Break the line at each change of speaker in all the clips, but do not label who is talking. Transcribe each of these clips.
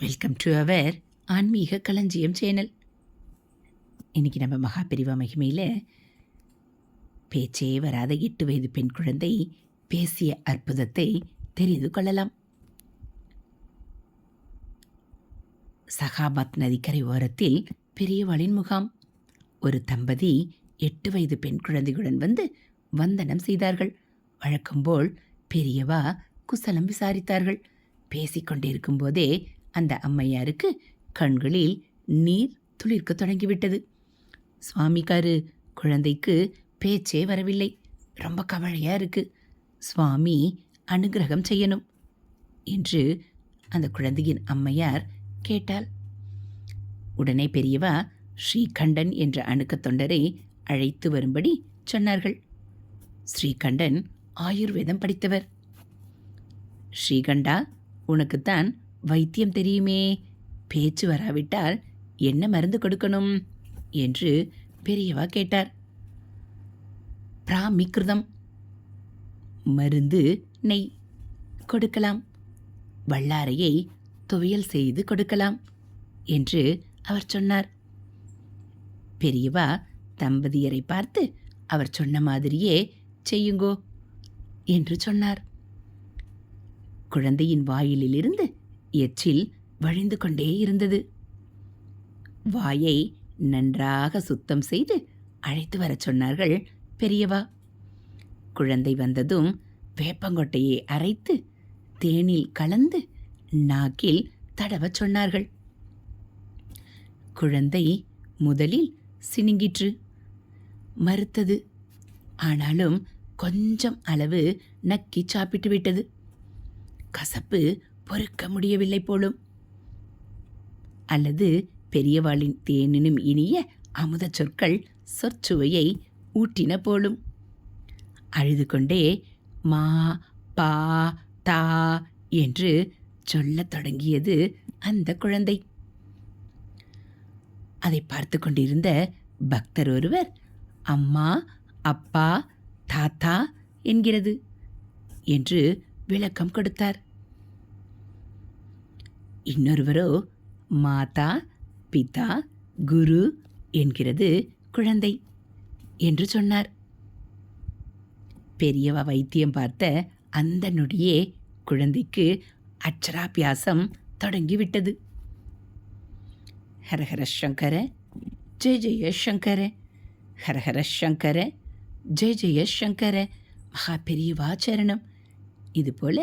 Welcome to our ஆன்மீக களஞ்சியம் channel. இன்னைக்கு நம்ம மகாபிரிவா மகிமையில் பேச்சே வராத எட்டு வயது பெண் குழந்தை பேசிய அற்புதத்தை தெரிந்து கொள்ளலாம். சகாபாத் நதிக்கரை ஓரத்தில் பெரியவளின் முகாம். ஒரு தம்பதி எட்டு வயது பெண் குழந்தையுடன் வந்து வந்தனம் செய்தார்கள். வழக்கம்போல் பெரியவா குசலம் விசாரித்தார்கள். பேசிக்கொண்டிருக்கும் போதே அந்த அம்மையாருக்கு கண்களில் நீர் துளிர்க்க தொடங்கிவிட்டது. சுவாமிக்காரு குழந்தைக்கு பேச்சே வரவில்லை. ரொம்ப கவலையா இருக்கு. சுவாமி அனுகிரகம் செய்யணும் என்று அந்த குழந்தையின் அம்மையார் கேட்டாள். உடனே பெரியவா ஸ்ரீகண்டன் என்ற அணுக்கத் தொண்டரை அழைத்து வரும்படி சொன்னார்கள். ஸ்ரீகண்டன் ஆயுர்வேதம் படித்தவர். ஸ்ரீகண்டா உனக்குத்தான் வைத்தியம் தெரியுமே? பேச்சு வராவிட்டால் என்ன மருந்து கொடுக்கணும்? என்று பெரியவா கேட்டார். பிராமிகிருதம். மருந்து நெய் கொடுக்கலாம். வல்லாரையை துவையல் செய்து கொடுக்கலாம் என்று அவர் சொன்னார். பெரியவா தம்பதியரை பார்த்து அவர் சொன்ன மாதிரியே செய்யுங்கோ என்று சொன்னார். குழந்தையின் வாயிலிலிருந்து எச்சில் வழிந்து கொண்டே இருந்தது. வாயை நன்றாக சுத்தம் செய்து அழைத்து வரச் சொன்னார்கள் பெரியவா. குழந்தை வந்ததும் வேப்பங்கொட்டையை அரைத்து தேனில் கலந்து நாக்கில் தடவச் சொன்னார்கள். குழந்தை முதலில் சினுங்கிற்று. மறுத்தது. ஆனாலும் கொஞ்சம் அளவு நக்கி சாப்பிட்டு விட்டது கசப்பு பொறுக்க முடியவில்லை போலும். அல்லது பெரியவாளின் தேனினும் இனிய அமுத சொற்கள் சொற்சுவையை ஊட்டின போலும். அழுது கொண்டே மா பா தா என்று சொல்லத் தொடங்கியது அந்த குழந்தை. அதை பார்த்து கொண்டிருந்த பக்தர் ஒருவர் அம்மா அப்பா தாத்தா என்கிறது என்று விளக்கம் கொடுத்தார். இன்னொருவரோ மாதா பிதா குரு என்கிறது குழந்தை என்று சொன்னார். பெரியவா வைத்தியம் பார்த்த அந்த நொடியே குழந்தைக்கு அச்சராபியாசம் தொடங்கிவிட்டது. ஹரஹர சங்கர ஜெய ஜெய சங்கர ஹரஹர சங்கர ஜெய ஜெய சங்கர மகா பெரியவா சரணம். இதுபோல்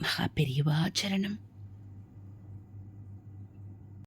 மகா பெரியவா சரணம்.